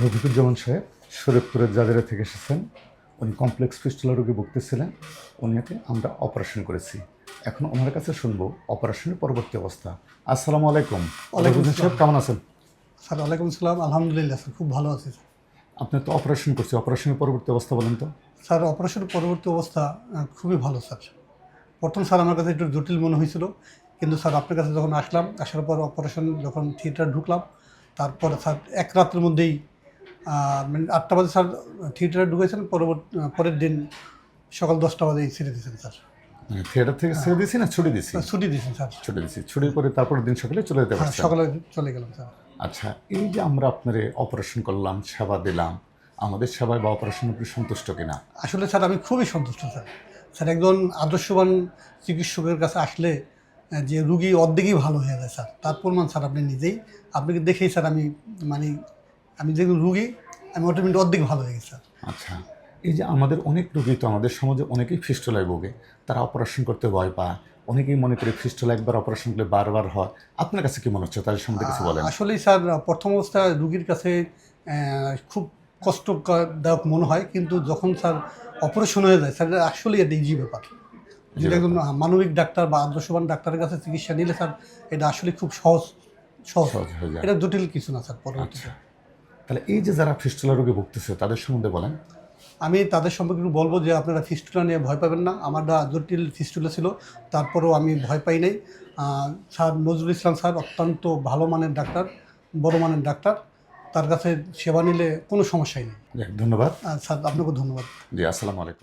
রফিকুজ্জামান সাহেব শরীফপুরের জাজিরা থেকে এসেছেন। উনি কমপ্লেক্স ফিস্টুলা রোগী ভুগতেছিলেন। উনিকে আমরা অপারেশন করেছি। এখন ওনার কাছে শুনব অপারেশনের পরবর্তী অবস্থা। আসসালামু আলাইকুম। ওয়ালাইকুম রফিকুজ্জামান সাহেব কেমন আছেন? স্যার ওয়ালাইকুম আসসালাম। আলহামদুলিল্লাহ স্যার খুব ভালো আছি স্যার। আপনি তো অপারেশন করছি অপারেশনের পরবর্তী অবস্থা বলেন তো। স্যার অপারেশনের পরবর্তী অবস্থা খুবই ভালো স্যার। প্রথম স্যার আমার কাছে একটু জটিল মনে হয়েছিল। কিন্তু স্যার আপনার কাছে যখন আসলাম আসার পর অপারেশন যখন থিয়েটার ঢুকলাম তারপরে স্যার এক রাতের মধ্যেই আটটা বাজে স্যার থিয়েটারে ঢুকেছেন পরবর্তী পরের দিন সকাল দশটা বাজে ছেড়ে দিয়েছেন স্যার। থিয়েটার থেকে ছেড়ে দিয়েছি না ছুটি দিয়েছি? ছুটি দিয়েছেন স্যার। ছুটি দিয়েছি। ছুটির পরে তারপরের দিন সকালে চলে যেতে হ্যাঁ পারছেন। সকালে চলে গেলাম স্যার। আচ্ছা এই যে আমরা আপনার অপারেশন করলাম সেবা দিলাম আমাদের সেবায় বা অপারেশন আপনি সন্তুষ্ট কিনা? আসলে স্যার আমি খুবই সন্তুষ্ট স্যার। স্যার একজন আদর্শবান চিকিৎসকের কাছে আসলে যে রুগী অর্ধেকই ভালো হয়ে যায় স্যার তার প্রমাণ স্যার আপনি নিজেই আপনাকে দেখেই স্যার আমি মানে আমি যেগুলো রুগী আমি অটোমেটিক অর্ধেক ভালো হয়ে গেছি আচ্ছা। এই যে আমাদের অনেক রুগী তো আমাদের সমাজে অনেকেই ফিস্টলায় ভোগে তারা অপারেশন করতে ভয় পায়। অনেকেই মনে করে ফিস্টলা একবার অপারেশন করলে বারবার হয়। আপনার কাছে কি মনে হচ্ছে? তাদের সম্বন্ধে কিছু বলেন। আসলেই স্যার প্রথম অবস্থায় রুগীর কাছে খুব কষ্টদায়ক মনে হয় কিন্তু যখন স্যার অপারেশন হয়ে যায় স্যার আসলেই এটা ইজি ব্যাপার। যেটা একজন মানবিক ডাক্তার বা আদর্শবান ডাক্তারের কাছে চিকিৎসা নিলে স্যার এটা আসলে খুব সহজ সহজ। হয়ে এটা জটিল কিছু না স্যার পরবর্তীতে। আচ্ছা। তাহলে এই যে যারা ফিস্টুলা রোগে ভুগতেছে তাদের সম্বন্ধে বলেন। আমি তাদের সম্পর্কে একটু বলব যে আপনারা ফিস্টুলা নিয়ে ভয় পাবেন না। আমার জটিল ফিস্টুলা ছিল তারপরেও আমি ভয় পাই নাই। স্যার নজরুল ইসলাম স্যার অত্যন্ত ভালো মানের ডাক্তার বড় মানের ডাক্তার। তার কাছে সেবা নিলে কোনো সমস্যাই নেই। ধন্যবাদ। স্যার আপনাকে ধন্যবাদ। জি আসসালামু আলাইকুম।